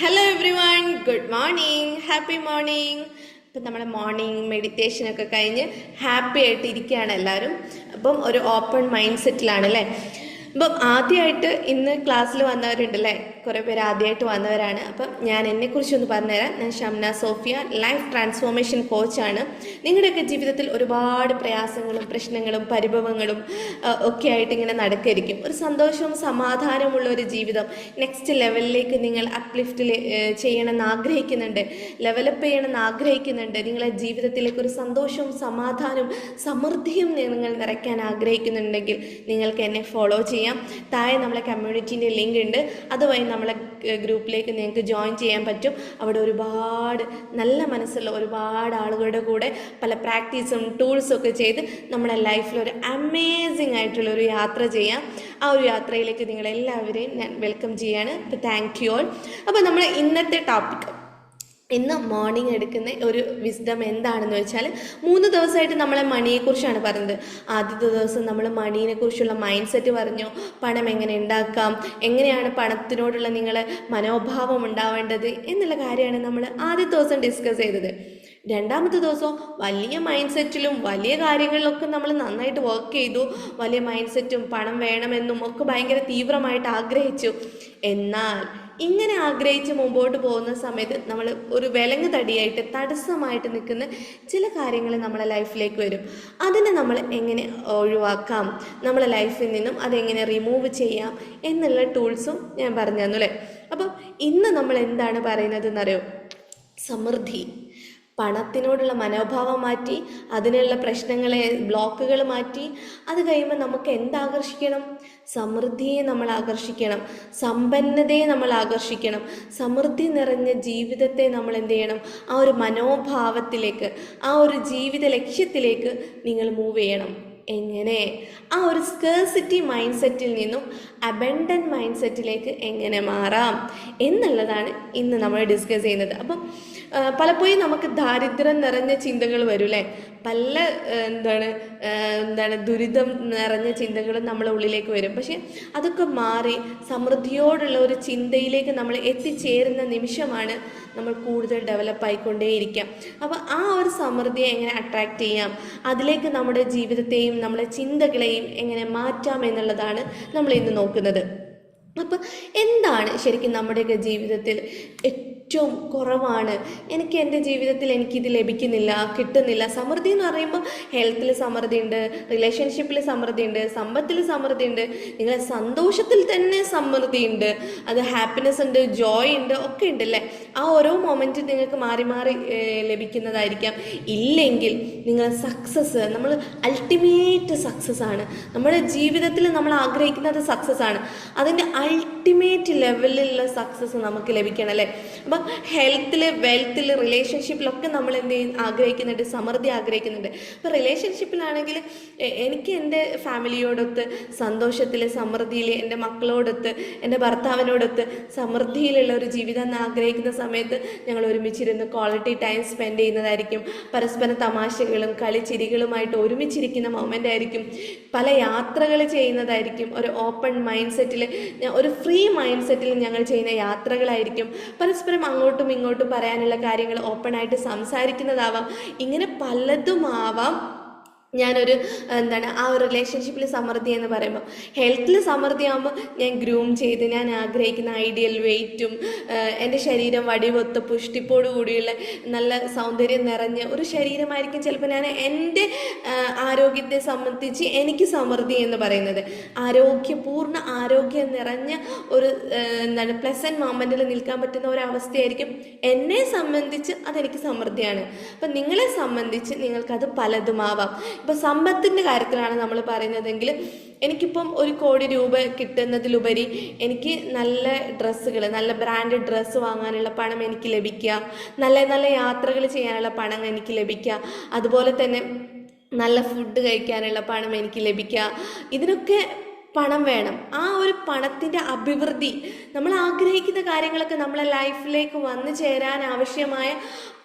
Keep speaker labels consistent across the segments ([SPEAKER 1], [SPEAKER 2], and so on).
[SPEAKER 1] Hello everyone good morning happy morning ഇപ്പം നമ്മുടെ morning meditation ഒക്കെ കഴിഞ്ഞ് ഹാപ്പി ആയിട്ട് ഇരിക്കുകയാണ് എല്ലാവരും. അപ്പം ഒരു ഓപ്പൺ മൈൻഡ് സെറ്റിലാണ് അല്ലേ? അപ്പം ആദ്യമായിട്ട് ഇന്ന് ക്ലാസ്സിൽ വന്നവരുണ്ടല്ലേ? കുറേ പേര് ആദ്യമായിട്ട് വന്നവരാണ്. അപ്പം ഞാൻ എന്നെക്കുറിച്ചൊന്ന് പറഞ്ഞുതരാം. ഞാൻ ഷംന സോഫിയ ലൈഫ് ട്രാൻസ്ഫോർമേഷൻ കോച്ചാണ് നിങ്ങളുടെയൊക്കെ ജീവിതത്തിൽ ഒരുപാട് പ്രയാസങ്ങളും പ്രശ്നങ്ങളും പരിഭവങ്ങളും ഒക്കെ ആയിട്ട് ഇങ്ങനെ നടക്കായിരിക്കും. ഒരു സന്തോഷവും സമാധാനമുള്ള ഒരു ജീവിതം നെക്സ്റ്റ് ലെവലിലേക്ക് നിങ്ങൾ അപ്ലിഫ്റ്റിൽ ചെയ്യണമെന്ന് ആഗ്രഹിക്കുന്നുണ്ട്. ലെവലപ്പ് ചെയ്യണമെന്ന് ആഗ്രഹിക്കുന്നുണ്ട്. നിങ്ങളെ ജീവിതത്തിലേക്ക് ഒരു സന്തോഷവും സമാധാനവും സമൃദ്ധിയും നിങ്ങൾ നിറയ്ക്കാൻ ആഗ്രഹിക്കുന്നുണ്ടെങ്കിൽ നിങ്ങൾക്ക് എന്നെ ഫോളോ ചെയ്യാം. താഴെ നമ്മളെ കമ്മ്യൂണിറ്റീന്റെ ലിങ്ക് ഉണ്ട്. അതുവഴി നമ്മളെ ഗ്രൂപ്പിലേക്ക് നിങ്ങൾക്ക് ജോയിൻ ചെയ്യാൻ പറ്റും. അവിടെ ഒരുപാട് നല്ല മനസ്സുള്ള ഒരുപാട് ആളുകളുടെ കൂടെ പല പ്രാക്ടീസും ടൂൾസും ഒക്കെ ചെയ്ത് നമ്മുടെ ലൈഫിൽ ഒരു അമേസിംഗ് ആയിട്ടുള്ള ഒരു യാത്ര ചെയ്യാം. ആ ഒരു യാത്രയിലേക്ക് നിങ്ങളെല്ലാവരെയും ഞാൻ വെൽക്കം ചെയ്യാണ്. അപ്പോൾ താങ്ക് യു ഓൾ അപ്പോൾ നമ്മൾ ഇന്നത്തെ ടോപ്പിക് ഇന്ന് മോർണിംഗ് എടുക്കുന്ന ഒരു വിസ്ഡം എന്താണെന്ന് വെച്ചാൽ മൂന്ന് ദിവസമായിട്ട് നമ്മളെ മണിയെക്കുറിച്ചാണ് പറഞ്ഞത്. ആദ്യത്തെ ദിവസം നമ്മൾ മണീനെ കുറിച്ചുള്ള മൈൻഡ് സെറ്റ് പറഞ്ഞു. പണം എങ്ങനെ ഉണ്ടാക്കാം? എങ്ങനെയാണ് പണത്തിനോടുള്ള നിങ്ങളെ മനോഭാവം ഉണ്ടാവേണ്ടത് എന്നുള്ള കാര്യമാണ് നമ്മൾ ആദ്യത്തെ ദിവസം ഡിസ്കസ് ചെയ്തത്. രണ്ടാമത്തെ ദിവസം വലിയ മൈൻഡ് സെറ്റിലും വലിയ കാര്യങ്ങളിലൊക്കെ നമ്മൾ നന്നായിട്ട് വർക്ക് ചെയ്തു. വലിയ മൈൻഡ് സെറ്റും പണം വേണമെന്നും ഒക്കെ ഭയങ്കര തീവ്രമായിട്ട് ആഗ്രഹിച്ചു. എന്നാൽ ഇങ്ങനെ ആഗ്രഹിച്ച് മുമ്പോട്ട് പോകുന്ന സമയത്ത് നമ്മൾ ഒരു വിലങ്ങ് തടിയായിട്ട് തടസ്സമായിട്ട് നിൽക്കുന്ന ചില കാര്യങ്ങൾ നമ്മളെ ലൈഫിലേക്ക് വരും. അതിനെ നമ്മൾ എങ്ങനെ ഒഴിവാക്കാം? നമ്മളെ ലൈഫിൽ നിന്നും അതെങ്ങനെ റിമൂവ് ചെയ്യാം? എന്നുള്ള ടൂൾസും ഞാൻ പറഞ്ഞു തന്നു അല്ലേ? അപ്പം ഇന്ന് നമ്മൾ എന്താണ് പറയുന്നത് എന്നറിയോ സമൃദ്ധി. പണത്തിനോടുള്ള മനോഭാവം മാറ്റി അതിനുള്ള പ്രശ്നങ്ങളെ ബ്ലോക്കുകൾ മാറ്റി അത് കഴിയുമ്പോൾ നമുക്ക് എന്താകർഷിക്കണം? സമൃദ്ധിയെ നമ്മൾ ആകർഷിക്കണം. സമ്പന്നതയെ നമ്മൾ ആകർഷിക്കണം. സമൃദ്ധി നിറഞ്ഞ ജീവിതത്തെ നമ്മൾ എന്ത് ചെയ്യണം? ആ ഒരു മനോഭാവത്തിലേക്ക് ആ ഒരു ജീവിത ലക്ഷ്യത്തിലേക്ക് നിങ്ങൾ മൂവ് ചെയ്യണം. എങ്ങനെ? ആ ഒരു സ്കേഴ്സിറ്റി മൈൻഡ് സെറ്റിൽ നിന്നും അബൻഡൻ മൈൻഡ് സെറ്റിലേക്ക് എങ്ങനെ മാറാം? എന്നുള്ളതാണ് ഇന്ന് നമ്മൾ ഡിസ്കസ് ചെയ്യുന്നത്. അപ്പം പലപ്പോഴും നമുക്ക് ദാരിദ്ര്യം നിറഞ്ഞ ചിന്തകൾ വരും അല്ലേ പല എന്താണ് എന്താണ് ദുരിതം നിറഞ്ഞ ചിന്തകളും നമ്മളെ ഉള്ളിലേക്ക് വരും. പക്ഷെ അതൊക്കെ മാറി സമൃദ്ധിയോടുള്ള ഒരു ചിന്തയിലേക്ക് നമ്മൾ എത്തിച്ചേരുന്ന നിമിഷമാണ് നമ്മൾ കൂടുതൽ ഡെവലപ്പ് ആയിക്കൊണ്ടേയിരിക്കാം. അപ്പോൾ ആ ഒരു സമൃദ്ധിയെ എങ്ങനെ അട്രാക്റ്റ് ചെയ്യാം? അതിലേക്ക് നമ്മുടെ ജീവിതത്തെയും നമ്മുടെ ചിന്തകളെയും എങ്ങനെ മാറ്റാം എന്നുള്ളതാണ് നമ്മൾ ഇന്ന് നോക്കുന്നത്. അപ്പം എന്താണ് ശരിക്കും നമ്മുടെയൊക്കെ ജീവിതത്തിൽ ഏറ്റവും കുറവാണ്. എനിക്ക് എന്റെ ജീവിതത്തിൽ എനിക്കിത് ലഭിക്കുന്നില്ല കിട്ടുന്നില്ല. സമൃദ്ധി എന്ന് പറയുമ്പോൾ ഹെൽത്തിൽ സമൃദ്ധിയുണ്ട് റിലേഷൻഷിപ്പിൽ സമൃദ്ധിയുണ്ട് സമ്പത്തിൽ സമൃദ്ധിയുണ്ട് നിങ്ങളെ സന്തോഷത്തിൽ തന്നെ സമൃദ്ധിയുണ്ട്. അത് ഹാപ്പിനെസ് ഉണ്ട് ജോയ് ഉണ്ട് ഒക്കെ ഉണ്ട് അല്ലേ? ആ ഓരോ മൊമെന്റും നിങ്ങൾക്ക് മാറി മാറി ലഭിക്കുന്നതായിരിക്കാം. ഇല്ലെങ്കിൽ നിങ്ങൾ സക്സസ് നമ്മൾ അൾട്ടിമേറ്റ് സക്സസ് ആണ്. നമ്മുടെ ജീവിതത്തിൽ നമ്മൾ ആഗ്രഹിക്കുന്നത് സക്സസ് ആണ്. അതിന്റെ അൾട്ടിമേറ്റ് ലെവലിലുള്ള സക്സസ് നമുക്ക് ലഭിക്കണം അല്ലേ? അപ്പം ഹെൽത്തിൽ വെൽത്തിൽ റിലേഷൻഷിപ്പിലൊക്കെ നമ്മൾ എന്ത് ചെയ്യും? ആഗ്രഹിക്കുന്നുണ്ട് സമൃദ്ധി ആഗ്രഹിക്കുന്നുണ്ട്. അപ്പോൾ റിലേഷൻഷിപ്പിലാണെങ്കിൽ എനിക്ക് എന്റെ ഫാമിലിയോടൊത്ത് സന്തോഷത്തിൽ സമൃദ്ധിയിൽ എന്റെ മക്കളോടൊത്ത് എന്റെ ഭർത്താവിനോടൊത്ത് സമൃദ്ധിയിലുള്ള ഒരു ജീവിതം എന്ന് ആഗ്രഹിക്കുന്ന സമയത്ത് ഞങ്ങൾ ഒരുമിച്ചിരുന്ന് ക്വാളിറ്റി ടൈം സ്പെൻഡ് ചെയ്യുന്നതായിരിക്കും. പരസ്പരം തമാശകളും കളിച്ചിരികളുമായിട്ട് ഒരുമിച്ചിരിക്കുന്ന മൊമെന്റ് ആയിരിക്കും. പല യാത്രകൾ ചെയ്യുന്നതായിരിക്കും. ഒരു ഓപ്പൺ മൈൻഡ് സെറ്റിൽ ഒരു മൈൻഡ് സെറ്റിൽ ഞങ്ങൾ ചെയ്യുന്ന യാത്രകളായിരിക്കും. പരസ്പരം അങ്ങോട്ടും ഇങ്ങോട്ടും പറയാനുള്ള കാര്യങ്ങൾ ഓപ്പണായിട്ട് സംസാരിക്കുന്നതാവാം. ഇങ്ങനെ പലതും ആവാം ഞാനൊരു എന്താണ് ആ ഒരു റിലേഷൻഷിപ്പിൽ സമൃദ്ധി എന്ന് പറയുമ്പോൾ ഹെൽത്തിൽ സമൃദ്ധി ആകുമ്പോൾ ഞാൻ ഗ്രൂം ചെയ്ത് ഞാൻ ആഗ്രഹിക്കുന്ന ഐഡിയൽ വെയിറ്റും എന്റെ ശരീരം വടിവൊത്ത പുഷ്ടിപ്പോട് കൂടിയുള്ള നല്ല സൗന്ദര്യം നിറഞ്ഞ ഒരു ശരീരമായിരിക്കും ചിലപ്പോൾ ഞാൻ എന്റെ ആരോഗ്യത്തെ സംബന്ധിച്ച് എനിക്ക് സമൃദ്ധി എന്ന് പറയുന്നത്. ആരോഗ്യപൂർണ ആരോഗ്യം നിറഞ്ഞ ഒരു എന്താണ് പ്ലസന്റ് മൊമെന്റിൽ നിൽക്കാൻ പറ്റുന്ന ഒരു അവസ്ഥയായിരിക്കും എന്നെ സംബന്ധിച്ച് അതെനിക്ക് സമൃദ്ധിയാണ്. അപ്പം നിങ്ങളെ സംബന്ധിച്ച് നിങ്ങൾക്കത് പലതുമാവാം. ഇപ്പം സമ്പത്തിന്റെ കാര്യത്തിലാണ് നമ്മൾ പറയുന്നതെങ്കിൽ എനിക്കിപ്പം ഒരു കോടി രൂപ കിട്ടുന്നതിലുപരി എനിക്ക് നല്ല ഡ്രസ്സുകൾ നല്ല ബ്രാൻഡഡ് ഡ്രസ്സ് വാങ്ങാനുള്ള പണം എനിക്ക് ലഭിക്കുക നല്ല നല്ല യാത്രകൾ ചെയ്യാനുള്ള പണം എനിക്ക് ലഭിക്കുക അതുപോലെ തന്നെ നല്ല ഫുഡ് കഴിക്കാനുള്ള പണം എനിക്ക് ലഭിക്കുക ഇതിനൊക്കെ പണം വേണം. ആ ഒരു പണത്തിന്റെ അഭിവൃദ്ധി നമ്മൾ ആഗ്രഹിക്കുന്ന കാര്യങ്ങളൊക്കെ നമ്മളെ ലൈഫിലേക്ക് വന്നു ചേരാൻ ആവശ്യമായ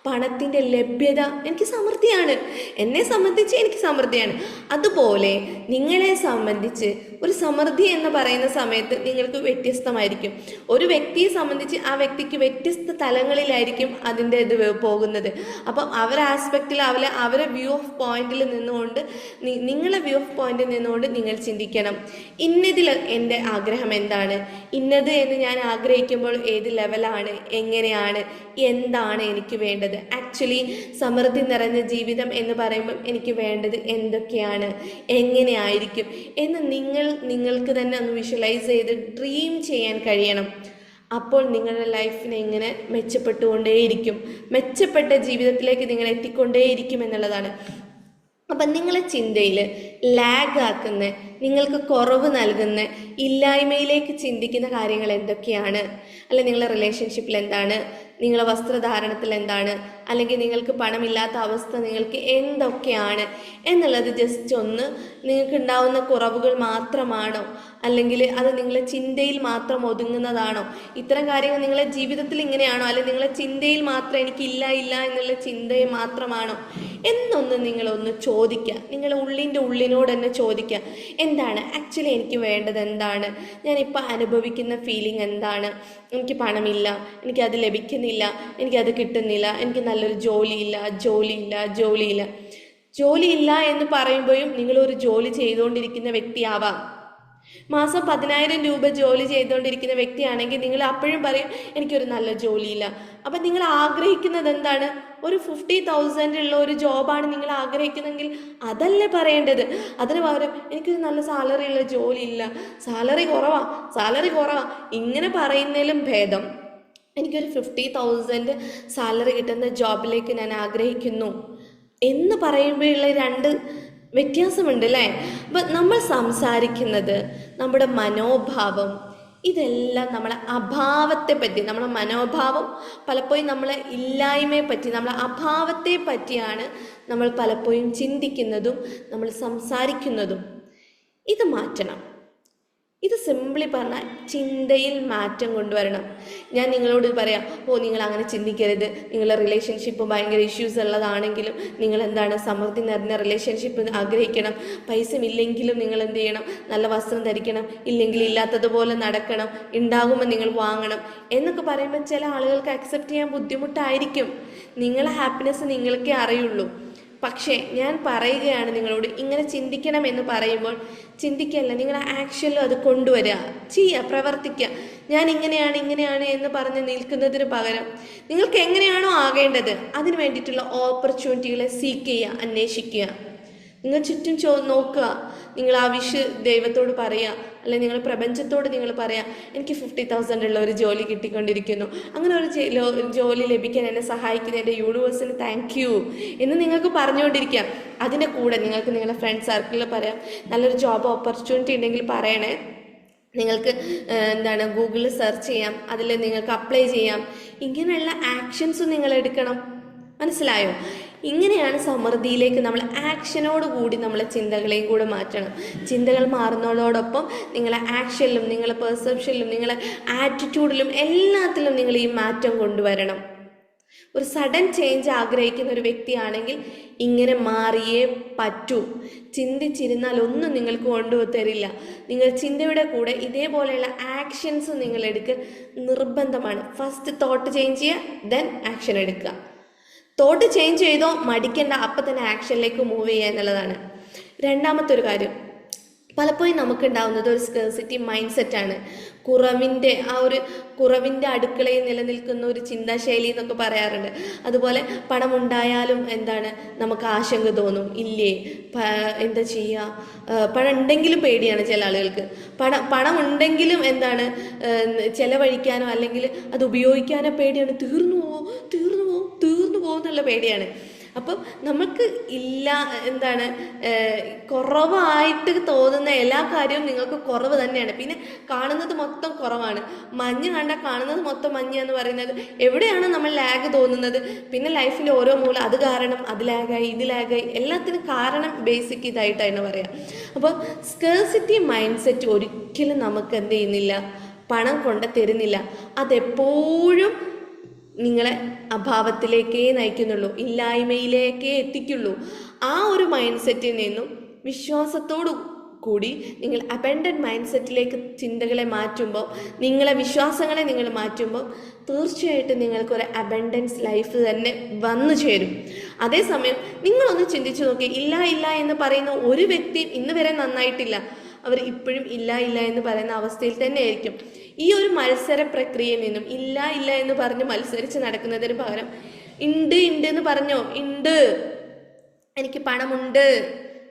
[SPEAKER 1] പണത്തിന്റെ ലഭ്യത എനിക്ക് സമൃദ്ധിയാണ്. എന്നെ സംബന്ധിച്ച് എനിക്ക് സമൃദ്ധിയാണ്. അതുപോലെ നിങ്ങളെ സംബന്ധിച്ച് ഒരു സമൃദ്ധി എന്ന് പറയുന്ന സമയത്ത് നിങ്ങൾക്ക് വ്യത്യസ്തമായിരിക്കും. ഒരു വ്യക്തിയെ സംബന്ധിച്ച് ആ വ്യക്തിക്ക് വ്യത്യസ്ത തലങ്ങളിലായിരിക്കും അതിന്റെ ഇത് പോകുന്നത്. അപ്പം അവരെ ആസ്പെക്റ്റിൽ അവരെ അവരെ വ്യൂ ഓഫ് പോയിന്റിൽ നിന്നുകൊണ്ട് നിങ്ങളെ വ്യൂ ഓഫ് പോയിന്റിൽ നിന്നുകൊണ്ട് നിങ്ങൾ ചിന്തിക്കണം. ഇന്നതിൽ എന്റെ ആഗ്രഹം എന്താണ്? ഇന്നത് എന്ന് ഞാൻ ആഗ്രഹിക്കുമ്പോൾ ഏത് ലെവലാണ് എങ്ങനെയാണ്? എന്താണ് എനിക്ക് വേണ്ടത്? ആക്ച്വലി സമൃദ്ധി നിറഞ്ഞ ജീവിതം എന്ന് പറയുമ്പോൾ എനിക്ക് വേണ്ടത് എന്തൊക്കെയാണ്? എങ്ങനെയായിരിക്കും എന്ന് നിങ്ങൾ നിങ്ങൾക്ക് തന്നെ ഒന്ന് വിഷ്വലൈസ് ചെയ്ത് ഡ്രീം ചെയ്യാൻ കഴിയണം. അപ്പോൾ നിങ്ങളുടെ ലൈഫിനെ ഇങ്ങനെ മെച്ചപ്പെട്ടുകൊണ്ടേയിരിക്കും. മെച്ചപ്പെട്ട ജീവിതത്തിലേക്ക് നിങ്ങൾ എത്തിക്കൊണ്ടേയിരിക്കും എന്നുള്ളതാണ്. അപ്പം നിങ്ങളെ ചിന്തയിൽ ലാഗ് ആക്കുന്ന നിങ്ങൾക്ക് കുറവ് നൽകുന്ന ഇല്ലായ്മയിലേക്ക് ചിന്തിക്കുന്ന കാര്യങ്ങൾ എന്തൊക്കെയാണ്? അല്ലെ നിങ്ങളുടെ റിലേഷൻഷിപ്പിൽ എന്താണ്? നിങ്ങളുടെ വസ്ത്രധാരണത്തിൽ എന്താണ്? അല്ലെങ്കിൽ നിങ്ങൾക്ക് പണമില്ലാത്ത അവസ്ഥ നിങ്ങൾക്ക് എന്തൊക്കെയാണ്? എന്നുള്ളത് ജസ്റ്റ് ഒന്ന് നിങ്ങൾക്ക് ഉണ്ടാവുന്ന കുറവുകൾ മാത്രമാണോ? അല്ലെങ്കിൽ അത് നിങ്ങളെ ചിന്തയിൽ മാത്രം ഒതുങ്ങുന്നതാണോ? ഇത്തരം കാര്യങ്ങൾ നിങ്ങളെ ജീവിതത്തിൽ ഇങ്ങനെയാണോ? അല്ലെങ്കിൽ നിങ്ങളെ ചിന്തയിൽ മാത്രം എനിക്കില്ല ഇല്ല എന്നുള്ള ചിന്തയെ മാത്രമാണോ? എന്നൊന്ന് നിങ്ങളൊന്ന് ചോദിക്കുക. നിങ്ങളുടെ ഉള്ളിന്റെ ഉള്ളിനോട് തന്നെ ചോദിക്കുക. എന്താണ്? ആക്ച്വലി എനിക്ക് വേണ്ടത് എന്താണ്? ഞാനിപ്പോൾ അനുഭവിക്കുന്ന ഫീലിംഗ് എന്താണ്? എനിക്ക് പണമില്ല എനിക്കത് ലഭിക്കുന്നില്ല എനിക്കത് കിട്ടുന്നില്ല എനിക്ക് നല്ലൊരു ജോലിയില്ല ജോലിയില്ല ജോലിയില്ല. ജോലിയില്ല എന്ന് പറയുമ്പോഴും നിങ്ങളൊരു ജോലി ചെയ്തുകൊണ്ടിരിക്കുന്ന വ്യക്തിയാവാം. മാസം പതിനായിരം രൂപ ജോലി ചെയ്തുകൊണ്ടിരിക്കുന്ന വ്യക്തിയാണെങ്കിൽ നിങ്ങൾ അപ്പോഴും പറയും എനിക്കൊരു നല്ല ജോലിയില്ല. അപ്പം നിങ്ങൾ ആഗ്രഹിക്കുന്നത് എന്താണ്? ഒരു ഫിഫ്റ്റി തൗസൻഡ് ഉള്ള ഒരു ജോബാണ് നിങ്ങൾ ആഗ്രഹിക്കുന്നതെങ്കിൽ അതല്ലേ പറയേണ്ടത്? അതിന് പകരം എനിക്കൊരു നല്ല സാലറി ഉള്ള ജോലിയില്ല. സാലറി കുറവാ സാലറി കുറവാ. ഇങ്ങനെ പറയുന്നതിലും ഭേദം. എനിക്കൊരു ഫിഫ്റ്റി തൗസൻഡ് സാലറി കിട്ടുന്ന ജോബിലേക്ക് ഞാൻ ആഗ്രഹിക്കുന്നു എന്ന് പറയുമ്പോഴുള്ള രണ്ട് വ്യത്യാസമുണ്ട് അല്ലേ അപ്പം നമ്മൾ സംസാരിക്കുന്നത് നമ്മുടെ മനോഭാവം. ഇതെല്ലാം നമ്മളെ അഭാവത്തെ പറ്റി നമ്മളെ മനോഭാവം പലപ്പോഴും നമ്മളെ ഇല്ലായ്മയെ പറ്റി നമ്മളെ അഭാവത്തെ പറ്റിയാണ് നമ്മൾ പലപ്പോഴും ചിന്തിക്കുന്നതും നമ്മൾ സംസാരിക്കുന്നതും. ഇത് മാറ്റണം. ഇത് സിംപ്ലി പറഞ്ഞാൽ ചിന്തയിൽ മാറ്റം കൊണ്ടുവരണം. ഞാൻ നിങ്ങളോട് പറയാം ഓ നിങ്ങൾ അങ്ങനെ ചിന്തിക്കരുത്. നിങ്ങളുടെ റിലേഷൻഷിപ്പ് ഭയങ്കര ഇഷ്യൂസ് ഉള്ളതാണെങ്കിലും നിങ്ങൾ എന്താണ് സമൃദ്ധി നിറഞ്ഞ റിലേഷൻഷിപ്പ് ആഗ്രഹിക്കണം. പൈസ ഇല്ലെങ്കിലും നിങ്ങൾ എന്ത് ചെയ്യണം? നല്ല വസ്ത്രം ധരിക്കണം. ഇല്ലെങ്കിൽ ഇല്ലാത്തതുപോലെ നടക്കണം. ഉണ്ടാകുമ്പോൾ നിങ്ങൾ വാങ്ങണം. എന്നൊക്കെ പറയുമ്പോൾ ചില ആളുകൾക്ക് അക്സെപ്റ്റ് ചെയ്യാൻ ബുദ്ധിമുട്ടായിരിക്കും. നിങ്ങളെ ഹാപ്പിനെസ് നിങ്ങൾക്കേ അറിയുള്ളൂ. പക്ഷേ ഞാൻ പറയുകയാണ് നിങ്ങളോട് ഇങ്ങനെ ചിന്തിക്കണം എന്ന് പറയുമ്പോൾ ചിന്തിക്കല്ല നിങ്ങൾ ആക്ഷനിലും അത് കൊണ്ടുവരിക ചെയ്യുക പ്രവർത്തിക്കുക ഞാൻ ഇങ്ങനെയാണ് ഇങ്ങനെയാണ് എന്ന് പറഞ്ഞ് നിൽക്കുന്നതിന് പകരം നിങ്ങൾക്ക് എങ്ങനെയാണോ ആകേണ്ടത് അതിന് വേണ്ടിയിട്ടുള്ള ഓപ്പർച്യൂണിറ്റികളെ സീക്ക് ചെയ്യുക അന്വേഷിക്കുക. നിങ്ങൾ ചുറ്റും ചോ നോക്കുക. നിങ്ങൾ ആ വിഷ് ദൈവത്തോട് പറയുക അല്ലെങ്കിൽ നിങ്ങൾ പ്രപഞ്ചത്തോട് നിങ്ങൾ പറയുക എനിക്ക് ഫിഫ്റ്റി തൗസൻഡ് ഉള്ള ഒരു ജോലി കിട്ടിക്കൊണ്ടിരിക്കുന്നു. അങ്ങനെ ഒരു ജോലി ലഭിക്കാൻ എന്നെ സഹായിക്കുന്ന എന്റെ യൂണിവേഴ്സിന് താങ്ക് യു എന്ന് നിങ്ങൾക്ക് പറഞ്ഞുകൊണ്ടിരിക്കാം അതിന്റെ കൂടെ നിങ്ങൾക്ക് നിങ്ങളുടെ ഫ്രണ്ട് സർക്കിളിൽ പറയാം. നല്ലൊരു ജോബ് ഓപ്പർച്യൂണിറ്റി ഉണ്ടെങ്കിൽ പറയണേ. നിങ്ങൾക്ക് എന്താണ് ഗൂഗിളിൽ സെർച്ച് ചെയ്യാം. അതിൽ നിങ്ങൾക്ക് അപ്ലൈ ചെയ്യാം. ഇങ്ങനെയുള്ള ആക്ഷൻസും നിങ്ങൾ എടുക്കണം. മനസ്സിലായോ? ഇങ്ങനെയാണ് സമൃദ്ധിയിലേക്ക് നമ്മൾ ആക്ഷനോട് കൂടി നമ്മളെ ചിന്തകളെയും കൂടെ മാറ്റണം. ചിന്തകൾ മാറുന്നതോടൊപ്പം നിങ്ങളെ ആക്ഷനിലും നിങ്ങളെ പെർസെപ്ഷനിലും നിങ്ങളെ ആറ്റിറ്റ്യൂഡിലും എല്ലാത്തിലും നിങ്ങൾ ഈ മാറ്റം കൊണ്ടുവരണം. ഒരു സഡൻ ചേഞ്ച് ആഗ്രഹിക്കുന്ന ഒരു വ്യക്തിയാണെങ്കിൽ ഇങ്ങനെ മാറിയേ പറ്റൂ. ചിന്തിച്ചിരുന്നാൽ ഒന്നും നിങ്ങൾക്ക് കൊണ്ടുതരില്ല. നിങ്ങൾ ചിന്തയുടെ കൂടെ ഇതേപോലെയുള്ള ആക്ഷൻസ് നിങ്ങൾ എടുക്കുക നിർബന്ധമാണ്. ഫസ്റ്റ് തോട്ട് ചേഞ്ച് ചെയ്യുക ദെൻ ആക്ഷൻ എടുക്കുക. തോട്ട് ചേഞ്ച് ചെയ്തോ മടിക്കേണ്ട അപ്പം തന്നെ ആക്ഷനിലേക്ക് മൂവ് ചെയ്യുക എന്നുള്ളതാണ്. രണ്ടാമത്തെ ഒരു കാര്യം പലപ്പോഴും നമുക്കുണ്ടാവുന്നത് ഒരു സ്കേഴ്സിറ്റി മൈൻഡ് സെറ്റാണ് കുറവിന്റെ ആ ഒരു കുറവിന്റെ അടുക്കളയിൽ നിലനിൽക്കുന്ന ഒരു ചിന്താശൈലി എന്നൊക്കെ പറയാറുണ്ട്. അതുപോലെ പണം ഉണ്ടായാലും എന്താണ് നമുക്ക് ആശങ്ക തോന്നും. ഇല്ലേ എന്താ ചെയ്യുക പണം ഉണ്ടെങ്കിലും പേടിയാണ് ചില ആളുകൾക്ക്. പണം പണം ഉണ്ടെങ്കിലും എന്താണ് ചിലവഴിക്കാനോ അല്ലെങ്കിൽ അത് ഉപയോഗിക്കാനോ പേടിയാണ്. തീർന്നു തീർന്നു പോവും തീർന്നു പോകും എന്നുള്ള പേടിയാണ്. അപ്പം നമുക്ക് ഇല്ല എന്താണ് കുറവായിട്ട് തോന്നുന്ന എല്ലാ കാര്യവും നിങ്ങൾക്ക് കുറവ് തന്നെയാണ്. പിന്നെ കാണുന്നത് മൊത്തം കുറവാണ്. മഞ്ഞ് കണ്ട കാണുന്നത് മൊത്തം മഞ്ഞ് എന്ന് പറയുന്നത് എവിടെയാണ് നമ്മൾ ലാഗ് തോന്നുന്നത്? പിന്നെ ലൈഫിൽ ഓരോ മൂല അത് കാരണം അത് ലാഗായി ഇത് ലാഗായി എല്ലാത്തിനും കാരണം ബേസിക് ഇതായിട്ടാണ് പറയാം. അപ്പോൾ സ്കേഴ്സിറ്റി മൈൻഡ് സെറ്റ് ഒരിക്കലും നമുക്ക് എന്ത് ചെയ്യുന്നില്ല? പണം കൊണ്ട് തരുന്നില്ല. അതെപ്പോഴും നിങ്ങളെ അഭാവത്തിലേക്കേ നയിക്കുന്നുള്ളൂ ഇല്ലായ്മയിലേക്കേ എത്തിക്കുള്ളൂ. ആ ഒരു മൈൻഡ് സെറ്റിൽ നിന്നും വിശ്വാസത്തോടു കൂടി നിങ്ങൾ അബൻഡൻ മൈൻഡ് സെറ്റിലേക്ക് ചിന്തകളെ മാറ്റുമ്പോൾ നിങ്ങളെ വിശ്വാസങ്ങളെ നിങ്ങൾ മാറ്റുമ്പോൾ തീർച്ചയായിട്ടും നിങ്ങൾക്കൊരു അബൻഡൻസ് ലൈഫ് തന്നെ വന്നു ചേരും. അതേസമയം നിങ്ങളൊന്ന് ചിന്തിച്ചു നോക്കി ഇല്ല ഇല്ല എന്ന് പറയുന്ന ഒരു വ്യക്തിയും ഇന്ന് വരെ നന്നായിട്ടില്ല. അവർ ഇപ്പോഴും ഇല്ല ഇല്ല എന്ന് പറയുന്ന അവസ്ഥയിൽ തന്നെ ആയിരിക്കും ഈ ഒരു മത്സര പ്രക്രിയയിൽ നിന്നും ഇല്ല ഇല്ല എന്ന് പറഞ്ഞ് മത്സരിച്ച് നടക്കുന്നതിന് പകരം ഉണ്ട് ഉണ്ട് എന്ന് പറഞ്ഞോ? ഉണ്ട് എനിക്ക് പണമുണ്ട്.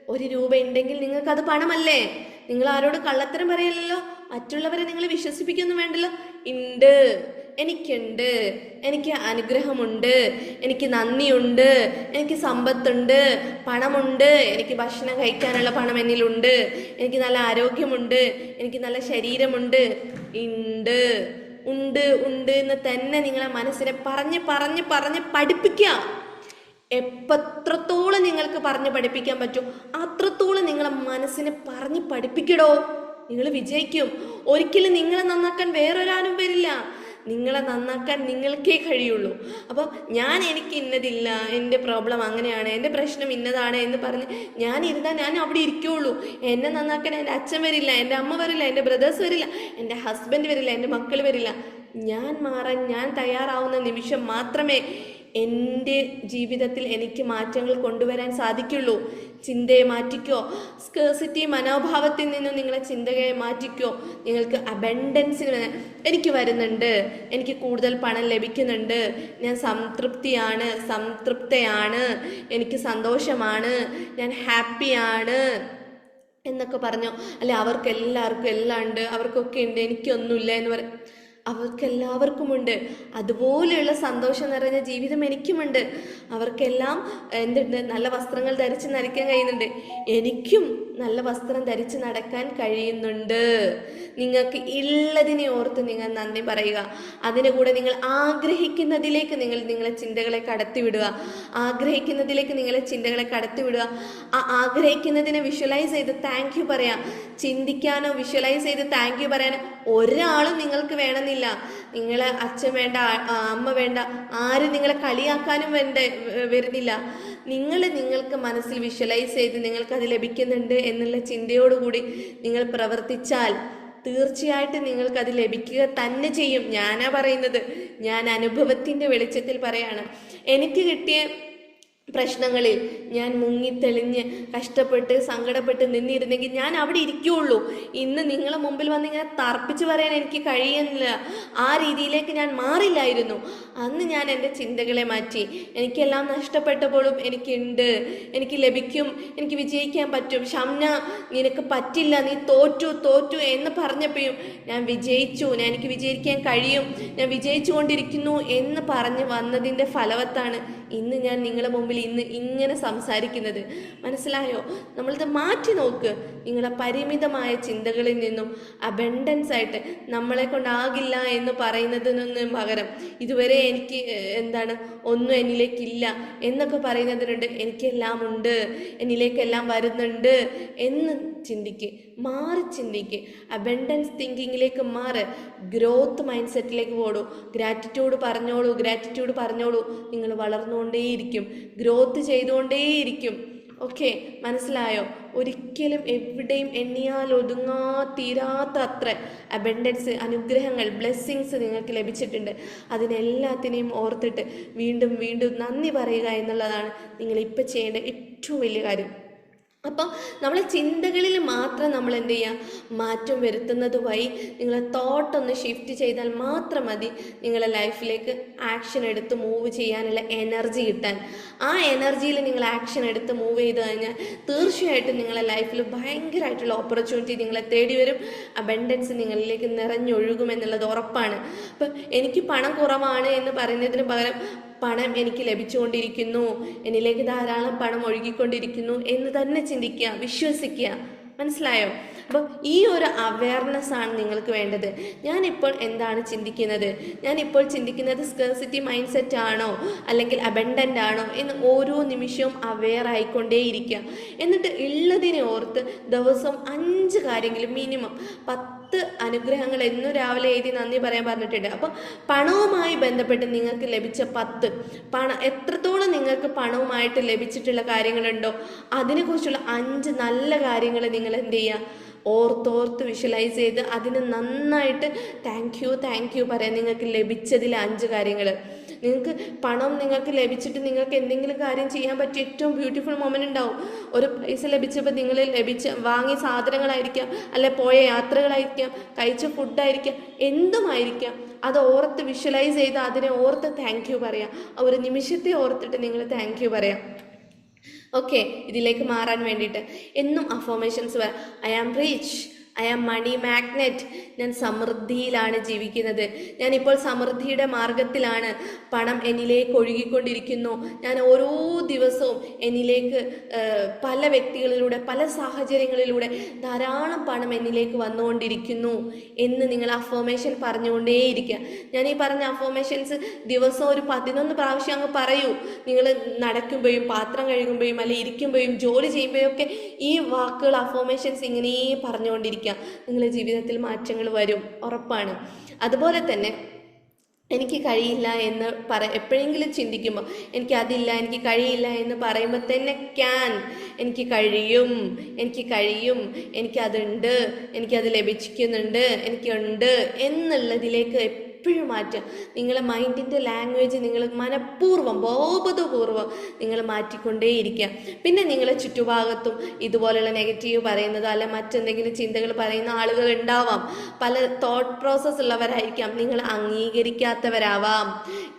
[SPEAKER 1] ഒരു രൂപ ഉണ്ടെങ്കിൽ നിങ്ങൾക്ക് അത് പണമല്ലേ? നിങ്ങൾ ആരോട് കള്ളത്തരം പറയല്ലോ മറ്റുള്ളവരെ നിങ്ങൾ വിശ്വസിപ്പിക്കൊന്നും വേണ്ടല്ലോ? ഉണ്ട് എനിക്കുണ്ട്. എനിക്ക് അനുഗ്രഹമുണ്ട്. എനിക്ക് നന്ദിയുണ്ട്. എനിക്ക് സമ്പത്തുണ്ട്. പണമുണ്ട്. എനിക്ക് ഭക്ഷണം കഴിക്കാനുള്ള പണം എന്നിലുണ്ട്. എനിക്ക് നല്ല ആരോഗ്യമുണ്ട്. എനിക്ക് നല്ല ശരീരമുണ്ട്. ഉണ്ട് ഉണ്ട് ഉണ്ട് എന്ന് തന്നെ നിങ്ങളെ മനസ്സിനെ പറഞ്ഞ് പറഞ്ഞ് പറഞ്ഞ് പഠിപ്പിക്കുക. എപ്പത്രത്തോളം നിങ്ങൾക്ക് പറഞ്ഞ് പഠിപ്പിക്കാൻ പറ്റും? അത്രത്തോളം നിങ്ങളെ മനസ്സിനെ പറഞ്ഞ് പഠിപ്പിക്കടോ. നിങ്ങൾ വിജയിക്കും. ഒരിക്കലും നിങ്ങളെ നന്നാക്കാൻ വേറൊരാനും വരില്ല. നിങ്ങളെ നന്നാക്കാൻ നിങ്ങൾക്കേ കഴിയുള്ളൂ. അപ്പം ഞാൻ എനിക്ക് ഇന്നതില്ല എന്റെ പ്രോബ്ലം അങ്ങനെയാണ് എന്റെ പ്രശ്നം ഇന്നതാണ് എന്ന് പറഞ്ഞ് ഞാൻ ഇരുന്നാൽ ഞാൻ അവിടെ ഇരിക്കുള്ളൂ. എന്നെ നന്നാക്കാൻ എന്റെ അച്ഛൻ വരില്ല എന്റെ അമ്മ വരില്ല എന്റെ ബ്രദേഴ്സ് വരില്ല എന്റെ ഹസ്ബൻഡ് വരില്ല എന്റെ മക്കൾ വരില്ല. ഞാൻ മാറാൻ ഞാൻ തയ്യാറാവുന്ന നിമിഷം മാത്രമേ എന്റെ ജീവിതത്തിൽ എനിക്ക് മാറ്റങ്ങൾ കൊണ്ടുവരാൻ സാധിക്കുള്ളൂ. ചിന്തയെ മാറ്റിക്കോ. സ്കേഴ്സിറ്റി മനോഭാവത്തിൽ നിന്നും നിങ്ങളെ ചിന്തയെ മാറ്റിക്കോ. നിങ്ങൾക്ക് അബൻഡൻസിന് എനിക്ക് വരുന്നുണ്ട്. എനിക്ക് കൂടുതൽ പണം ലഭിക്കുന്നുണ്ട്. ഞാൻ സംതൃപ്തിയാണ് സംതൃപ്തയാണ്. എനിക്ക് സന്തോഷമാണ്. ഞാൻ ഹാപ്പിയാണ് എന്നൊക്കെ പറഞ്ഞു. അല്ലെ അവർക്ക് എല്ലാവർക്കും എല്ലാം ഉണ്ട്. അവർക്കൊക്കെ ഉണ്ട്. എനിക്കൊന്നുമില്ല എന്ന് പറയും അവർക്കെല്ലാവർക്കുമുണ്ട്. അതുപോലെയുള്ള സന്തോഷം നിറഞ്ഞ ജീവിതം എനിക്കുമുണ്ട്. അവർക്കെല്ലാം എന്തുണ്ട്? നല്ല വസ്ത്രങ്ങൾ ധരിച്ച് നനയ്ക്കാൻ കഴിയുന്നുണ്ട്. എനിക്കും നല്ല വസ്ത്രം ധരിച്ച് നടക്കാൻ കഴിയുന്നുണ്ട്. നിങ്ങൾക്ക് ഉള്ളതിനെ ഓർത്ത് നിങ്ങൾ നന്ദി പറയുക. അതിന്റെ കൂടെ നിങ്ങൾ ആഗ്രഹിക്കുന്നതിലേക്ക് നിങ്ങൾ നിങ്ങളെ ചിന്തകളെ കടത്തിവിടുക. ആഗ്രഹിക്കുന്നതിലേക്ക് നിങ്ങളെ ചിന്തകളെ കടത്തിവിടുക. ആ ആഗ്രഹിക്കുന്നതിനെ വിഷ്വലൈസ് ചെയ്ത് താങ്ക് യു പറയാം. ചിന്തിക്കാനോ വിഷ്വലൈസ് ചെയ്ത് താങ്ക് യു പറയാനോ ഒരാളും നിങ്ങൾക്ക് വേണമെന്നില്ല. നിങ്ങളെ അച്ഛൻ വേണ്ട അമ്മ വേണ്ട ആരും നിങ്ങളെ കളിയാക്കാനും വേണ്ട വരുന്നില്ല. നിങ്ങൾ നിങ്ങൾക്ക് മനസ്സിൽ വിഷ്വലൈസ് ചെയ്ത് നിങ്ങൾക്ക് അത് ലഭിക്കുന്നുണ്ട് എന്നുള്ള ചിന്തയോടുകൂടി നിങ്ങൾ പ്രവർത്തിച്ചാൽ തീർച്ചയായിട്ടും നിങ്ങൾക്ക് അത് ലഭിക്കുക തന്നെ ചെയ്യും. ഞാനാ പറയുന്നത്. ഞാൻ അനുഭവത്തിന്റെ വെളിച്ചത്തിൽ പറയാണ്. എനിക്ക് കിട്ടിയ പ്രശ്നങ്ങളിൽ ഞാൻ മുങ്ങിത്തെളിഞ്ഞ് കഷ്ടപ്പെട്ട് സങ്കടപ്പെട്ട് നിന്നിരുന്നെങ്കിൽ ഞാൻ അവിടെ ഇരിക്കുകയുള്ളൂ ഇന്ന് നിങ്ങളെ മുമ്പിൽ വന്ന് ഇങ്ങനെ തർപ്പിച്ച് പറയാൻ എനിക്ക് കഴിയുന്നില്ല. ആ രീതിയിലേക്ക് ഞാൻ മാറില്ലായിരുന്നു. അന്ന് ഞാൻ എന്റെ ചിന്തകളെ മാറ്റി. എനിക്കെല്ലാം നഷ്ടപ്പെട്ടപ്പോഴും എനിക്കുണ്ട്. എനിക്ക് ലഭിക്കും. എനിക്ക് വിജയിക്കാൻ പറ്റും. ഷംന നിനക്ക് പറ്റില്ല. നീ തോറ്റു തോറ്റു എന്ന് പറഞ്ഞപ്പോഴും ഞാൻ വിജയിച്ചു. ഞാൻ എനിക്ക് വിജയിക്കാൻ കഴിയും. ഞാൻ വിജയിച്ചു കൊണ്ടിരിക്കുന്നു എന്ന് പറഞ്ഞ് വന്നതിന്റെ ഫലവത്താണ് ഇന്ന് ഞാൻ നിങ്ങളുടെ മുമ്പിൽ ഇന്ന് ഇങ്ങനെ സംസാരിക്കുന്നത്. മനസ്സിലായോ? നമ്മളിത് മാറ്റി നോക്ക്. നിങ്ങളുടെ പരിമിതമായ ചിന്തകളിൽ നിന്നും അബണ്ടൻസ് ആയിട്ട് നമ്മളെ കൊണ്ടാകില്ല എന്ന് പറയുന്നതിനൊന്ന് പകരം ഇതുവരെ എനിക്ക് എന്താണ് ഒന്നും എന്നിലേക്കില്ല എന്നൊക്കെ പറയുന്നതിനുണ്ട് എനിക്കെല്ലാം ഉണ്ട്. എന്നിലേക്കെല്ലാം വരുന്നുണ്ട് എന്ന് ചിന്തിക്ക് മാറി ചിന്തിക്ക്. അബൻഡൻസ് തിങ്കിങ്ങിലേക്ക് മാറ്. ഗ്രോത്ത് മൈൻഡ് സെറ്റിലേക്ക് പോടൂ ഗ്രാറ്റിറ്റ്യൂഡ് പറഞ്ഞോളൂ ഗ്രാറ്റിറ്റ്യൂഡ് പറഞ്ഞോളൂ. നിങ്ങൾ വളർന്നുകൊണ്ടേയിരിക്കും. ഗ്രോത്ത് ചെയ്തുകൊണ്ടേയിരിക്കും. ഓക്കെ മനസ്സിലായോ? ഒരിക്കലും എവിടെയും എണ്ണിയാൽ ഒതുങ്ങാ തീരാത്ത അത്ര അബൻഡൻസ് അനുഗ്രഹങ്ങൾ ബ്ലെസ്സിങ്സ് നിങ്ങൾക്ക് ലഭിച്ചിട്ടുണ്ട്. അതിനെല്ലാത്തിനെയും ഓർത്തിട്ട് വീണ്ടും വീണ്ടും നന്ദി പറയുക എന്നുള്ളതാണ് നിങ്ങൾ ഇപ്പം ചെയ്യേണ്ട ഏറ്റവും വലിയ കാര്യം. അപ്പോൾ നമ്മളെ ചിന്തകളിൽ മാത്രം നമ്മൾ എന്ത് ചെയ്യുക? മാറ്റം വരുത്തുന്നത് വഴി നിങ്ങളെ തോട്ടൊന്ന് ഷിഫ്റ്റ് ചെയ്താൽ മാത്രം മതി നിങ്ങളെ ലൈഫിലേക്ക് ആക്ഷൻ എടുത്ത് മൂവ് ചെയ്യാനുള്ള എനർജി കിട്ടാൻ. ആ എനർജിയിൽ നിങ്ങൾ ആക്ഷൻ എടുത്ത് മൂവ് ചെയ്ത് കഴിഞ്ഞാൽ തീർച്ചയായിട്ടും നിങ്ങളെ ലൈഫിൽ ഭയങ്കരമായിട്ടുള്ള ഓപ്പർച്യൂണിറ്റി നിങ്ങളെ തേടി വരും. അബൻഡൻസ് നിങ്ങളിലേക്ക് നിറഞ്ഞൊഴുകും എന്നുള്ളത് ഉറപ്പാണ്. അപ്പം എനിക്ക് പണം കുറവാണ് എന്ന് പറയുന്നതിന് പകരം പണം എനിക്ക് ലഭിച്ചുകൊണ്ടിരിക്കുന്നു. എന്നിലേക്ക് ധാരാളം പണം ഒഴുകിക്കൊണ്ടിരിക്കുന്നു എന്ന് തന്നെ ചിന്തിക്കുക വിശ്വസിക്കുക. മനസ്സിലായോ? അപ്പോൾ ഈ ഒരു അവയർനെസ് ആണ് നിങ്ങൾക്ക് വേണ്ടത്. ഞാനിപ്പോൾ എന്താണ് ചിന്തിക്കുന്നത്? ഞാനിപ്പോൾ ചിന്തിക്കുന്നത് സ്കേഴ്സിറ്റി മൈൻഡ് സെറ്റ് ആണോ? അല്ലെങ്കിൽ അബൻഡന്റ് ആണോ? എന്ന് ഓരോ നിമിഷവും അവെയർ ആയിക്കൊണ്ടേയിരിക്കുക. എന്നിട്ട് ഉള്ളതിനെ ഓർത്ത് ദിവസം അഞ്ച് കാര്യങ്ങളും മിനിമം പത്ത് പത്ത് അനുഗ്രഹങ്ങൾ എന്നും രാവിലെ എഴുതി നന്ദി പറയാൻ പറഞ്ഞിട്ടുണ്ട്. അപ്പം പണവുമായി ബന്ധപ്പെട്ട് നിങ്ങൾക്ക് ലഭിച്ച പത്ത് പണം എത്രത്തോളം നിങ്ങൾക്ക് പണവുമായിട്ട് ലഭിച്ചിട്ടുള്ള കാര്യങ്ങളുണ്ടോ അതിനെക്കുറിച്ചുള്ള അഞ്ച് നല്ല കാര്യങ്ങൾ നിങ്ങൾ എന്ത് ചെയ്യുക? ഓർത്തോർത്ത് വിഷ്വലൈസ് ചെയ്ത് അതിന് നന്നായിട്ട് താങ്ക് യു താങ്ക് യു പറയാൻ നിങ്ങൾക്ക് ലഭിച്ചതിൽ അഞ്ച് കാര്യങ്ങൾ. നിങ്ങൾക്ക് പണം നിങ്ങൾക്ക് ലഭിച്ചിട്ട് നിങ്ങൾക്ക് എന്തെങ്കിലും കാര്യം ചെയ്യാൻ പറ്റിയ ഏറ്റവും ബ്യൂട്ടിഫുൾ മൊമെന്റ് ഉണ്ടാവും. ഒരു പൈസ ലഭിച്ചപ്പോൾ നിങ്ങൾ ലഭിച്ച വാങ്ങിയ സാധനങ്ങളായിരിക്കാം അല്ലെ പോയ യാത്രകളായിരിക്കാം കഴിച്ച ഫുഡായിരിക്കാം എന്തുമായിരിക്കാം അത് ഓർത്ത് വിഷ്വലൈസ് ചെയ്ത് അതിനെ ഓർത്ത് താങ്ക് യു പറയാം. ഒരു നിമിഷത്തെ ഓർത്തിട്ട് നിങ്ങൾ താങ്ക് യു പറയാം. ഓക്കെ ഇതിലേക്ക് മാറാൻ വേണ്ടിയിട്ട് എന്നും അഫോമേഷൻസ് വരാം I am rich I am money magnet ഞാൻ സമൃദ്ധിയിലാണ് ജീവിക്കുന്നത്. ഞാനിപ്പോൾ സമൃദ്ധിയുടെ മാർഗത്തിലാണ് പണം എന്നിലേക്ക് ഒഴുകിക്കൊണ്ടിരിക്കുന്നു. ഞാൻ ഓരോ ദിവസവും എന്നിലേക്ക് പല വ്യക്തികളിലൂടെ പല സാഹചര്യങ്ങളിലൂടെ ധാരാളം പണം എന്നിലേക്ക് വന്നുകൊണ്ടിരിക്കുന്നു എന്ന് നിങ്ങൾ അഫോമേഷൻ പറഞ്ഞുകൊണ്ടേയിരിക്കുക. ഞാൻ ഈ പറഞ്ഞ അഫോമേഷൻസ് ദിവസം ഒരു പതിനൊന്ന് പ്രാവശ്യം അങ്ങ് പറയൂ. നിങ്ങൾ നടക്കുമ്പോഴും പാത്രം കഴുകുമ്പോഴും അല്ലെങ്കിൽ ഇരിക്കുമ്പോഴും ജോലി ചെയ്യുമ്പോഴും ഒക്കെ ഈ വാക്കുകൾ അഫോമേഷൻസ് ഇങ്ങനെ പറഞ്ഞുകൊണ്ടിരിക്കുക നിങ്ങളുടെ ജീവിതത്തിൽ മാറ്റങ്ങൾ വരും. ഉറപ്പാണ്. അതുപോലെ തന്നെ എനിക്ക് കഴിയില്ല എന്ന് പറ എപ്പോഴെങ്കിലും ചിന്തിക്കുമ്പോൾ എനിക്ക് അതില്ല എനിക്ക് കഴിയില്ല എന്ന് പറയുമ്പോൾ തന്നെ ക്യാൻ എനിക്ക് കഴിയും. എനിക്ക് കഴിയും. എനിക്കതുണ്ട്. എനിക്കത് ലഭിക്കുന്നുണ്ട് എനിക്കുണ്ട്. എന്നുള്ളതിലേക്ക് എപ്പോഴും മാറ്റുക. നിങ്ങളെ മൈൻഡിന്റെ ലാംഗ്വേജ് നിങ്ങൾ മനഃപൂർവം ബോധപൂർവം നിങ്ങൾ മാറ്റിക്കൊണ്ടേയിരിക്കുക. പിന്നെ നിങ്ങളെ ചുറ്റുഭാഗത്തും ഇതുപോലെയുള്ള നെഗറ്റീവ് പറയുന്നത് അല്ല മറ്റെന്തെങ്കിലും ചിന്തകൾ പറയുന്ന ആളുകൾ ഉണ്ടാവാം. പല തോട്ട് പ്രോസസ്സ് ഉള്ളവരായിരിക്കാം. നിങ്ങൾ അംഗീകരിക്കാത്തവരാവാം.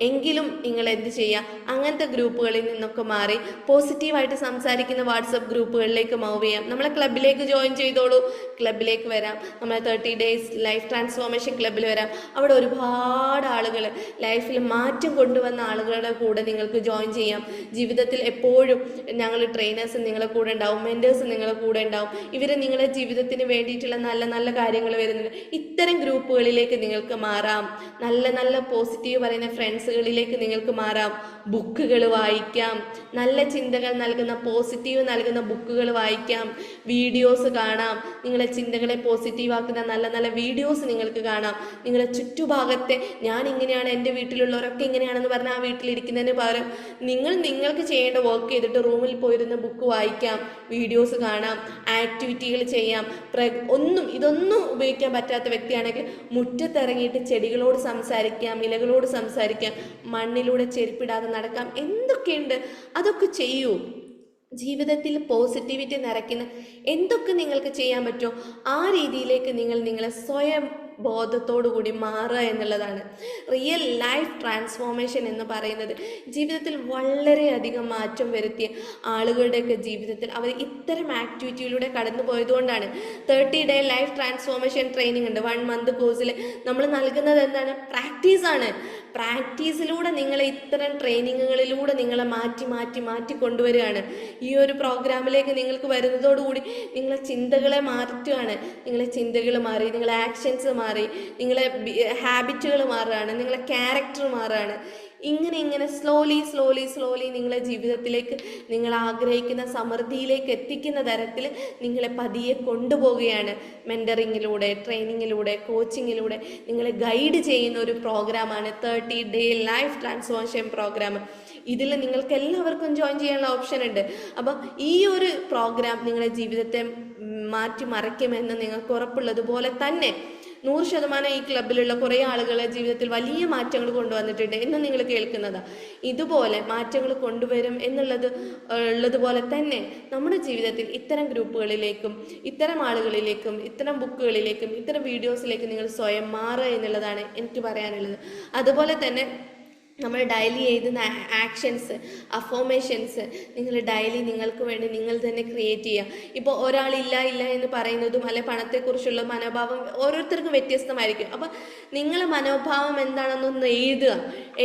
[SPEAKER 1] എങ്കിലും നിങ്ങൾ എന്ത് ചെയ്യുക? അങ്ങനത്തെ ഗ്രൂപ്പുകളിൽ നിന്നൊക്കെ മാറി പോസിറ്റീവായിട്ട് സംസാരിക്കുന്ന വാട്സപ്പ് ഗ്രൂപ്പുകളിലേക്ക് മൂവ് ചെയ്യാം. നമ്മളെ ക്ലബിലേക്ക് ജോയിൻ ചെയ്തോളൂ. ക്ലബിലേക്ക് വരാം. നമ്മളെ തേർട്ടി ഡേയ്സ് ലൈഫ് ട്രാൻസ്ഫോർമേഷൻ ക്ലബിൽ വരാം. അവിടെ ഒരുപാട് ആളുകൾ ലൈഫിൽ മാറ്റം കൊണ്ടുവന്ന ആളുകളുടെ കൂടെ നിങ്ങൾക്ക് ജോയിൻ ചെയ്യാം. ജീവിതത്തിൽ എപ്പോഴും ഞങ്ങൾ ട്രെയിനേഴ്സ് നിങ്ങളെ കൂടെ ഉണ്ടാവും. മെന്റേഴ്സ് നിങ്ങളെ കൂടെ ഉണ്ടാവും. ഇവർ നിങ്ങളുടെ ജീവിതത്തിന് വേണ്ടിയിട്ടുള്ള നല്ല നല്ല കാര്യങ്ങൾ വരുന്നുണ്ട്. ഇത്തരം ഗ്രൂപ്പുകളിലേക്ക് നിങ്ങൾക്ക് മാറാം. നല്ല നല്ല പോസിറ്റീവ് പറയുന്ന ഫ്രണ്ട്സുകളിലേക്ക് നിങ്ങൾക്ക് മാറാം. ബുക്കുകൾ വായിക്കാം. നല്ല ചിന്തകൾ നൽകുന്ന പോസിറ്റീവ് നൽകുന്ന ബുക്കുകൾ വായിക്കാം. വീഡിയോസ് കാണാം. നിങ്ങളെ ചിന്തകളെ പോസിറ്റീവാക്കുന്ന നല്ല നല്ല വീഡിയോസ് നിങ്ങൾക്ക് കാണാം. നിങ്ങളുടെ ചുറ്റുഭാഗത്തെ ഞാൻ ഇങ്ങനെയാണ് എന്റെ വീട്ടിലുള്ളവരൊക്കെ ഇങ്ങനെയാണെന്ന് പറഞ്ഞാൽ ആ വീട്ടിലിരിക്കുന്നതിന് പകരം നിങ്ങൾ നിങ്ങൾക്ക് ചെയ്യേണ്ട വർക്ക് ചെയ്തിട്ട് റൂമിൽ പോയിരുന്ന ബുക്ക് വായിക്കാം. വീഡിയോസ് കാണാം ആക്ടിവിറ്റികൾ ചെയ്യാം. ഒന്നും ഇതൊന്നും ഉപയോഗിക്കാൻ പറ്റാത്ത വ്യക്തിയാണെങ്കിൽ മുറ്റത്തിറങ്ങിയിട്ട് ചെടികളോട് സംസാരിക്കാം ഇലകളോട് സംസാരിക്കാം മണ്ണിലൂടെ ചെരുപ്പിടാതെ നടക്കാം എന്തൊക്കെയുണ്ട്? അതൊക്കെ ചെയ്യൂ. ജീവിതത്തിൽ പോസിറ്റിവിറ്റി നിറയ്ക്കുന്ന എന്തൊക്കെ നിങ്ങൾക്ക് ചെയ്യാൻ പറ്റുമോ ആ രീതിയിലേക്ക് നിങ്ങൾ നിങ്ങളെ സ്വയം ബോധത്തോടു കൂടി മാറുക എന്നുള്ളതാണ്. റിയൽ ലൈഫ് ട്രാൻസ്ഫോർമേഷൻ എന്ന് പറയുന്നത് ജീവിതത്തിൽ വളരെയധികം മാറ്റം വരുത്തിയ ആളുകളുടെയൊക്കെ ജീവിതത്തിൽ. അവർ ഇത്തരം ആക്ടിവിറ്റിയിലൂടെ കടന്നു പോയതുകൊണ്ടാണ്. Thirty day life transformation training ഉണ്ട്. വൺ മന്ത് കോഴ്സിൽ നമ്മൾ നൽകുന്നത് എന്താണ്? പ്രാക്ടീസാണ് പ്രാക്ടീസിലൂടെ നിങ്ങളെ ഇത്തരം ട്രെയിനിങ്ങുകളിലൂടെ നിങ്ങളെ മാറ്റി മാറ്റി മാറ്റി കൊണ്ടുവരികയാണ്. ഈ ഒരു പ്രോഗ്രാമിലേക്ക് നിങ്ങൾക്ക് വരുന്നതോടുകൂടി നിങ്ങളെ ചിന്തകളെ മാറ്റുകയാണ്. നിങ്ങളെ ചിന്തകൾ മാറി നിങ്ങളെ ആക്ഷൻസ് മാറി. നിങ്ങളെ ഹാബിറ്റുകൾ മാറുകയാണ് നിങ്ങളെ ക്യാരക്ടർ മാറുകയാണ്. ഇങ്ങനെ ഇങ്ങനെ സ്ലോലി സ്ലോലി സ്ലോലി നിങ്ങളെ ജീവിതത്തിലേക്ക് നിങ്ങൾ ആഗ്രഹിക്കുന്ന സമൃദ്ധിയിലേക്ക് എത്തിക്കുന്ന തരത്തിൽ നിങ്ങളെ പതിയെ കൊണ്ടുപോവുകയാണ്. മെന്ററിങ്ങിലൂടെ ട്രെയിനിങ്ങിലൂടെ കോച്ചിങ്ങിലൂടെ നിങ്ങളെ ഗൈഡ് ചെയ്യുന്ന ഒരു പ്രോഗ്രാമാണ് thirty day life transformation programme ഇതിൽ നിങ്ങൾക്ക് എല്ലാവർക്കും ജോയിൻ ചെയ്യാനുള്ള ഓപ്ഷൻ ഉണ്ട്. അപ്പം ഈ ഒരു പ്രോഗ്രാം നിങ്ങളുടെ ജീവിതത്തെ മാറ്റി മറയ്ക്കുമെന്ന് നിങ്ങൾക്ക് ഉറപ്പുള്ളതുപോലെ തന്നെ നൂറ് ശതമാനം ഈ ക്ലബിലുള്ള കുറേ ആളുകളെ ജീവിതത്തിൽ വലിയ മാറ്റങ്ങൾ കൊണ്ടുവന്നിട്ടുണ്ട് എന്ന് നിങ്ങൾ കേൾക്കുന്നതാ. ഇതുപോലെ മാറ്റങ്ങൾ കൊണ്ടുവരും എന്നുള്ളത് ഉള്ളതുപോലെ തന്നെ നമ്മുടെ ജീവിതത്തിൽ ഇത്തരം ഗ്രൂപ്പുകളിലേക്കും ഇത്തരം ആളുകളിലേക്കും ഇത്തരം ബുക്കുകളിലേക്കും ഇത്തരം വീഡിയോസിലേക്കും നിങ്ങൾ സ്വയം മാറുക എന്നുള്ളതാണ് എനിക്ക് പറയാനുള്ളത്. അതുപോലെ തന്നെ നമ്മൾ ഡയലി എഴുതുന്ന ആക്ഷൻസ് അഫോമേഷൻസ് നിങ്ങൾ ഡയലി നിങ്ങൾക്ക് വേണ്ടി നിങ്ങൾ തന്നെ ക്രിയേറ്റ് ചെയ്യുക. ഇപ്പോൾ ഒരാളില്ല ഇല്ല എന്ന് പറയുന്നതും അല്ലെ പണത്തെക്കുറിച്ചുള്ള മനോഭാവം ഓരോരുത്തർക്കും വ്യത്യസ്തമായിരിക്കും. അപ്പോൾ നിങ്ങളെ മനോഭാവം എന്താണെന്നൊന്ന് എഴുതുക.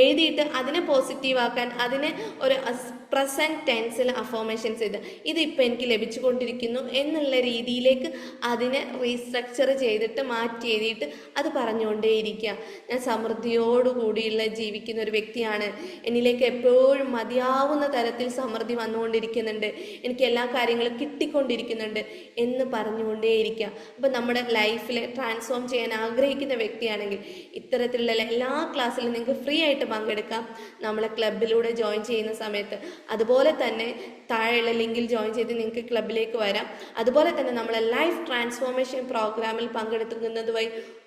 [SPEAKER 1] എഴുതിയിട്ട് അതിനെ പോസിറ്റീവാക്കാൻ അതിനെ ഒരു പ്രസന്റ് ടെൻസിൽ അഫോമേഷൻസ് ചെയ്ത് ഇതിപ്പോൾ എനിക്ക് ലഭിച്ചുകൊണ്ടിരിക്കുന്നു എന്നുള്ള രീതിയിലേക്ക് അതിനെ റീസ്ട്രക്ചർ ചെയ്തിട്ട് മാറ്റി എഴുതിയിട്ട് അത് പറഞ്ഞുകൊണ്ടേയിരിക്കുക. ഞാൻ സമൃദ്ധിയോടുകൂടിയുള്ള ജീവിക്കുന്ന ഒരു വ്യക്തിയാണ്. എന്നിലേക്ക് എപ്പോഴും മതിയാവുന്ന തരത്തിൽ സമൃദ്ധി വന്നുകൊണ്ടിരിക്കുന്നുണ്ട്. എനിക്ക് എല്ലാ കാര്യങ്ങളും കിട്ടിക്കൊണ്ടിരിക്കുന്നുണ്ട് എന്ന് പറഞ്ഞുകൊണ്ടേയിരിക്കുക. അപ്പം നമ്മുടെ ലൈഫിൽ ട്രാൻസ്ഫോം ചെയ്യാൻ ആഗ്രഹിക്കുന്ന വ്യക്തിയാണെങ്കിൽ ഇത്തരത്തിലുള്ള എല്ലാ ക്ലാസ്സിലും നിങ്ങൾക്ക് ഫ്രീ ആയിട്ട് പങ്കെടുക്കാം. നമ്മളെ ക്ലബിലൂടെ ജോയിൻ ചെയ്യുന്ന സമയത്ത്. അതുപോലെ തന്നെ താഴെയുള്ള ലിങ്കിൽ ജോയിൻ ചെയ്ത് നിങ്ങൾക്ക് ക്ലബിലേക്ക് വരാം. അതുപോലെ തന്നെ നമ്മളെ ലൈഫ് ട്രാൻസ്ഫോർമേഷൻ പ്രോഗ്രാമിൽ പങ്കെടുക്കുന്നത്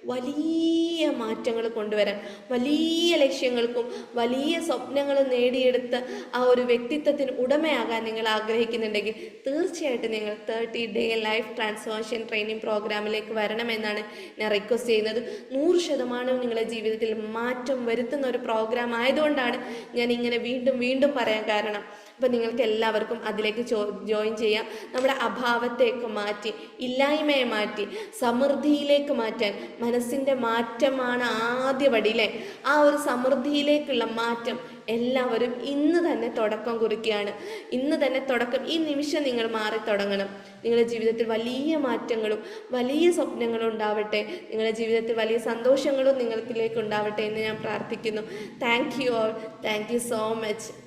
[SPEAKER 1] വലിയ മാറ്റങ്ങൾ കൊണ്ടുവരാൻ വലിയ ലക്ഷ്യങ്ങൾക്കും വലിയ സ്വപ്നങ്ങൾ നേടിയെടുത്ത് ആ ഒരു വ്യക്തിത്വത്തിന് ഉടമയാകാൻ നിങ്ങൾ ആഗ്രഹിക്കുന്നുണ്ടെങ്കിൽ തീർച്ചയായിട്ടും നിങ്ങൾ thirty day life transformation training പ്രോഗ്രാമിലേക്ക് വരണമെന്നാണ് ഞാൻ റിക്വസ്റ്റ് ചെയ്യുന്നത്. നൂറ് ശതമാനവും നിങ്ങളുടെ ജീവിതത്തിൽ മാറ്റം വരുത്തുന്ന ഒരു പ്രോഗ്രാം ആയതുകൊണ്ടാണ് ഞാൻ ഇങ്ങനെ വീണ്ടും വീണ്ടും പറയാൻ കാരണം. അപ്പം നിങ്ങൾക്ക് എല്ലാവർക്കും അതിലേക്ക് ജോയിൻ ചെയ്യാം. നമ്മുടെ അഭാവത്തേക്ക് മാറ്റി ഇല്ലായ്മയെ മാറ്റി സമൃദ്ധിയിലേക്ക് മാറ്റാൻ മനസ്സിന്റെ മാറ്റമാണ് ആദ്യ പടി അല്ലേ ആ ഒരു സമൃദ്ധിയിലേക്കുള്ള മാറ്റം എല്ലാവരും ഇന്ന് തന്നെ തുടക്കം കുറിക്കുകയാണ്. ഇന്ന് തന്നെ തുടക്കം ഈ നിമിഷം നിങ്ങൾ മാറി തുടങ്ങണം. നിങ്ങളുടെ ജീവിതത്തിൽ വലിയ മാറ്റങ്ങളും വലിയ സ്വപ്നങ്ങളും ഉണ്ടാവട്ടെ. നിങ്ങളുടെ ജീവിതത്തിൽ വലിയ സന്തോഷങ്ങളും നിങ്ങൾക്കിലേക്ക് ഉണ്ടാവട്ടെ എന്ന് ഞാൻ പ്രാർത്ഥിക്കുന്നു. Thank you all thank you so much